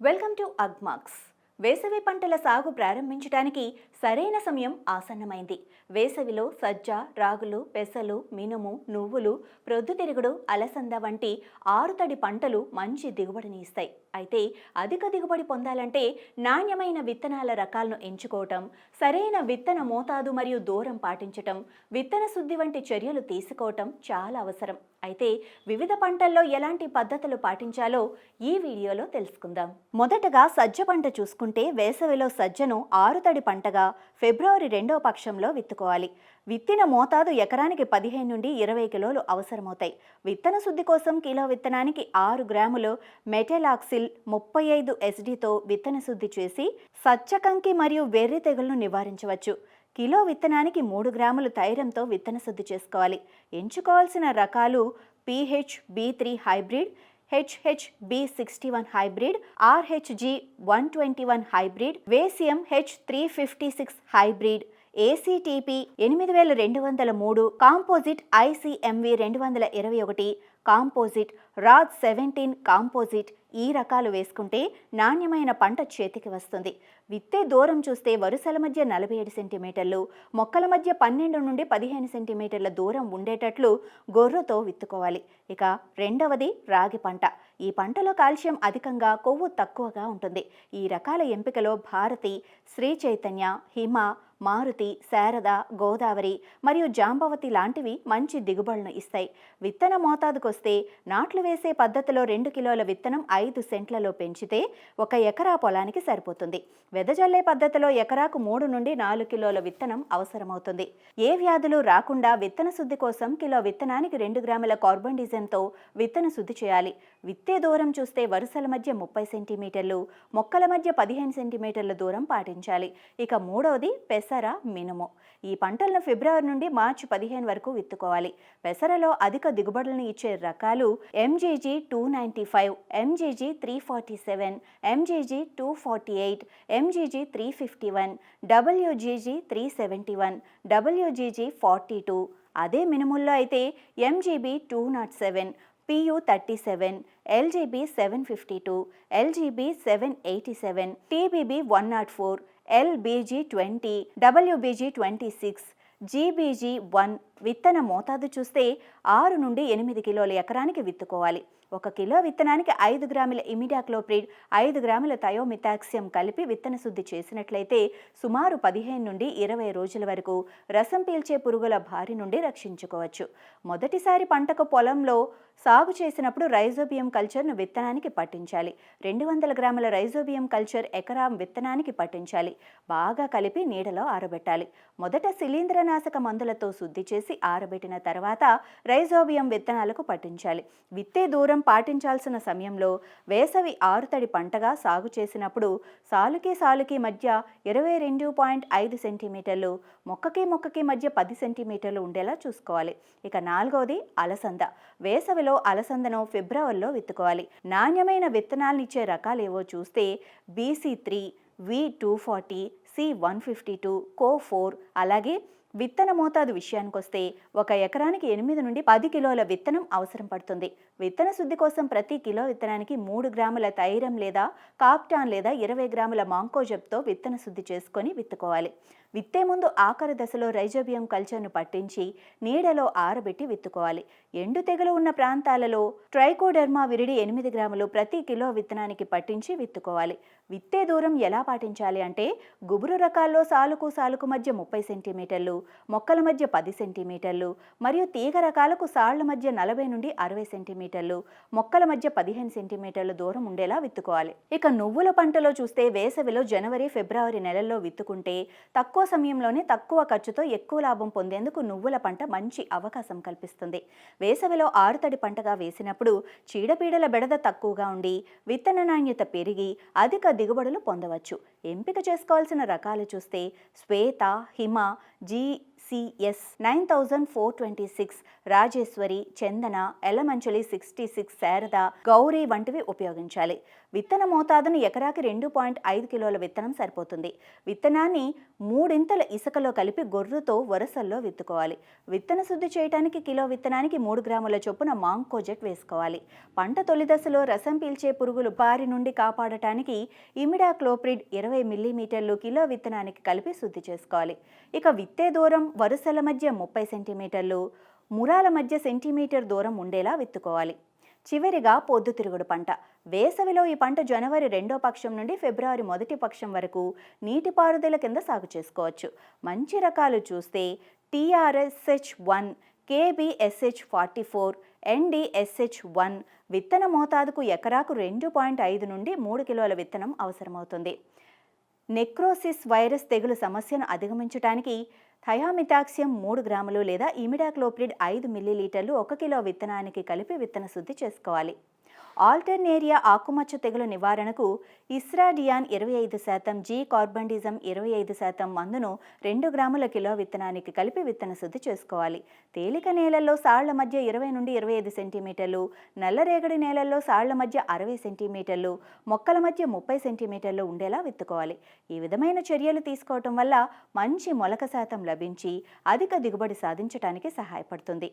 Welcome to UgMarks. వేసవి పంటల సాగు ప్రారంభించడానికి సరైన సమయం ఆసన్నమైంది. వేసవిలో సజ్జ రాగులు పెసలు మినుము నువ్వులు ప్రొద్దుతిరుగుడు అలసంద వంటి ఆరుతడి పంటలు మంచి దిగుబడిని ఇస్తాయి. అయితే అధిక దిగుబడి పొందాలంటే నాణ్యమైన విత్తనాల రకాలను ఎంచుకోవటం సరైన విత్తన మోతాదు మరియు దూరం పాటించటం విత్తన శుద్ధి వంటి చర్యలు తీసుకోవటం చాలా అవసరం. అయితే వివిధ పంటల్లో ఎలాంటి పద్ధతులు పాటించాలో ఈ వీడియోలో తెలుసుకుందాం. మొదటగా సజ్జ పంట చూసుకుంటే వేసవిలో సజ్జను ఆరుతడి పంటగా ఫిబ్రవరి రెండవ పక్షంలో విత్తుకోవాలి. విత్తిన మోతాదు ఎకరానికి పదిహేను నుండి ఇరవై కిలోలు అవసరమవుతాయి. విత్తన శుద్ధి కోసం కిలో విత్తనానికి ఆరు గ్రాములు మెటెలాక్సిల్ ముప్పై ఐదు ఎస్డితో విత్తన శుద్ధి చేసి సచ్చకంకి మరియు వెర్రి తెగులను నివారించవచ్చు. కిలో విత్తనానికి మూడు గ్రాములు తైరంతో విత్తన శుద్ధి చేసుకోవాలి. ఎంచుకోవాల్సిన రకాలు PH B three hybrid HH B sixty one hybrid RHG one ACTP ఎనిమిది వేల రెండు వందల మూడు కాంపోజిట్ ఐసీఎంవి రెండు వందల ఇరవై ఒకటి కాంపోజిట్ రాజ్ సెవెంటీన్ కాంపోజిట్ ఈ రకాలు వేసుకుంటే నాణ్యమైన పంట చేతికి వస్తుంది. విత్తే దూరం చూస్తే వరుసల మధ్య నలభై ఏడు సెంటీమీటర్లు మొక్కల మధ్య పన్నెండు నుండి పదిహేను సెంటీమీటర్ల దూరం ఉండేటట్లు గొర్రెతో విత్తుకోవాలి. ఇక రెండవది రాగి పంట. ఈ పంటలో కాల్షియం అధికంగా కొవ్వు తక్కువగా ఉంటుంది. ఈ రకాల ఎంపికలో భారతి శ్రీ చైతన్య హిమ మారుతి శారద గోదావరి మరియు జాంబవతి లాంటివి మంచి దిగుబడులను ఇస్తాయి. విత్తన మోతాదుకొస్తే నాట్లు వేసే పద్ధతిలో రెండు కిలోల విత్తనం ఐదు సెంట్లలో పెంచితే ఒక ఎకరా పొలానికి సరిపోతుంది. వెదజల్లే పద్ధతిలో ఎకరాకు మూడు నుండి నాలుగు కిలోల విత్తనం అవసరమవుతుంది. ఏ వ్యాధులు రాకుండా విత్తన శుద్ధి కోసం కిలో విత్తనానికి రెండు గ్రాముల కార్బన్ డిజైన్తో విత్తన శుద్ధి చేయాలి. విత్తే దూరం చూస్తే వరుసల మధ్య ముప్పై సెంటీమీటర్లు మొక్కల మధ్య పదిహేను సెంటీమీటర్ల దూరం పాటించాలి. ఇక మూడవది పెసర మినుము. ఈ పంటలను ఫిబ్రవరి నుండి మార్చి పదిహేను వరకు విత్తుకోవాలి. పెసరలో అధిక దిగుబడులను ఇచ్చే రకాలు MGG two ninety five MGG three forty seven MGG two forty eight MGG three fifty one WGG three seventy one WGG forty two. అదే మినుముల్లో అయితే MGB two not seven PU37, LJB752, LGB787, TBB104, LBG20, WBG26, GBG1 విత్తన మోతాదు చూస్తే ఆరు నుండి ఎనిమిది కిలోల ఎకరానికి విత్తుకోవాలి. ఒక కిలో విత్తనానికి ఐదు గ్రాముల ఇమిడాక్లోప్రిడ్ ఐదు గ్రాముల థయోమిథాక్సియం కలిపి విత్తన శుద్ధి చేసినట్లయితే సుమారు పదిహేను నుండి ఇరవై రోజుల వరకు రసం పీల్చే పురుగుల బారి నుండి రక్షించుకోవచ్చు. మొదటిసారి పంటకు పొలంలో సాగు చేసినప్పుడు రైజోబియం కల్చర్ను విత్తనానికి పట్టించాలి. రెండు వందల గ్రాముల రైజోబియం కల్చర్ ఎకరాం విత్తనానికి పట్టించాలి. బాగా కలిపి నీడలో ఆరబెట్టాలి. మొదట శిలీంద్రనాశక మందులతో శుద్ధి చేసి ఆరబెట్టిన తర్వాత రైజోబియం విత్తనాలకు పట్టించాలి. విత్తే దూరం పాటించాల్సిన సమయంలో వేసవి ఆరుతడి పంటగా సాగు చేసినప్పుడు సాలుకి సాలుకి మధ్య ఇరవై రెండు పాయింట్ ఐదు సెంటీమీటర్లు మొక్కకి మొక్కకి మధ్య పది సెంటీమీటర్లు ఉండేలా చూసుకోవాలి. ఇక నాలుగవది అలసంద. వేసవిలో అలసందను ఫిబ్రవరిలో విత్తుకోవాలి. నాణ్యమైన విత్తనాలనిచ్చే రకాలు ఏవో చూస్తే BC three V two forty C one fifty two Co four అలాగే విత్తన మోతాదు విషయానికొస్తే ఒక ఎకరానికి ఎనిమిది నుండి పది కిలోల విత్తనం అవసరం పడుతుంది. విత్తన శుద్ధి కోసం ప్రతి కిలో విత్తనానికి మూడు గ్రాముల తైరం లేదా కాప్టాన్ లేదా ఇరవై గ్రాముల మాంకోజబ్తో విత్తన శుద్ధి చేసుకొని విత్తుకోవాలి. విత్తే ముందు ఆఖరి దశలో రైజోబియం కల్చర్ను పట్టించి నీడలో ఆరబెట్టి విత్తుకోవాలి. ఎండు తెగులు ఉన్న ప్రాంతాలలో ట్రైకోడెర్మా విరిడి ఎనిమిది గ్రాములు ప్రతి కిలో విత్తనానికి పట్టించి విత్తుకోవాలి. విత్తే దూరం ఎలా పాటించాలి అంటే గుబురు రకాల్లో సాలుకు సాలుకు మధ్య ముప్పై సెంటీమీటర్లు మొక్కల మధ్య పది సెంటీమీటర్లు మరియు తీగ రకాలకు సాళ్ళ మధ్య నలభై నుండి అరవై సెంటీమీటర్లు మొక్కల మధ్య పదిహేను సెంటీమీటర్ల దూరం ఉండేలా విత్తుకోవాలి. ఇక నువ్వుల పంటలో చూస్తే వేసవిలో జనవరి ఫిబ్రవరి నెలల్లో విత్తుకుంటే తక్కువ తక్కువ సమయంలోనే తక్కువ ఖర్చుతో ఎక్కువ లాభం పొందేందుకు నువ్వుల పంట మంచి అవకాశం కల్పిస్తుంది. వేసవిలో ఆరుతడి పంటగా వేసినప్పుడు చీడపీడల బెడద తక్కువగా ఉండి విత్తన నాణ్యత పెరిగి అధిక దిగుబడులు పొందవచ్చు. ఎంపిక చేసుకోవాల్సిన రకాలు చూస్తే Shweta Hima GCS nine thousand four twenty six Rajeshwari Chandana Yelamanchili sixty six Sharada Gauri వంటివి ఉపయోగించాలి. విత్తన మోతాదును ఎకరాకి రెండు పాయింట్ ఐదు కిలోల విత్తనం సరిపోతుంది. విత్తనాన్ని మూడింతల ఇసుకలో కలిపి గొర్రుతో వరుసల్లో విత్తుకోవాలి. విత్తన శుద్ధి చేయడానికి కిలో విత్తనానికి మూడు గ్రాముల చొప్పున మాంకోజెట్ వేసుకోవాలి. పంట తొలి దశలో రసం పీల్చే పురుగులు బారి నుండి కాపాడటానికి ఇమిడాక్లోప్రిడ్ ఇరవై మిల్లీమీటర్లు కిలో విత్తనానికి కలిపి శుద్ధి చేసుకోవాలి. ఇక విత్తే దూరం వరుసల మధ్య ముప్పై సెంటీమీటర్లు మురాల మధ్య సెంటీమీటర్ దూరం ఉండేలా విత్తుకోవాలి. చివరిగా పొద్దుతిరుగుడు పంట. వేసవిలో ఈ పంట జనవరి రెండో పక్షం నుండి ఫిబ్రవరి మొదటి పక్షం వరకు నీటిపారుదల కింద సాగు చేసుకోవచ్చు. మంచి రకాలు చూస్తే TRSH one KBSH forty four NDSH one విత్తన మోతాదుకు ఎకరాకు రెండు పాయింట్ ఐదు నుండి మూడు కిలోల విత్తనం అవసరమవుతుంది. నెక్రోసిస్ వైరస్ తెగులు సమస్యను అధిగమించడానికి థయామిథాక్సియం మూడు గ్రాములు లేదా ఇమిడాక్లోప్రిడ్ ఐదు మిల్లీలీటర్లు ఒక కిలో విత్తనానికి కలిపి విత్తన శుద్ధి చేసుకోవాలి. ఆల్టర్నేరియా ఆకుమచ్చ తెగులు నివారణకు ఇస్రాడియాన్ ఇరవై ఐదు శాతం జీ కార్బండిజం ఇరవై ఐదు శాతం మందును రెండు గ్రాముల కిలో విత్తనానికి కలిపి విత్తన శుద్ధి చేసుకోవాలి. తేలిక నేలల్లో సాళ్ళ మధ్య ఇరవై నుండి ఇరవై ఐదు సెంటీమీటర్లు నల్లరేగడి నేలల్లో సాళ్ళ మధ్య అరవై సెంటీమీటర్లు మొక్కల మధ్య ముప్పై సెంటీమీటర్లు ఉండేలా విత్తుకోవాలి. ఈ విధమైన చర్యలు తీసుకోవటం వల్ల మంచి మొలక శాతం లభించి అధిక దిగుబడి సాధించడానికి సహాయపడుతుంది.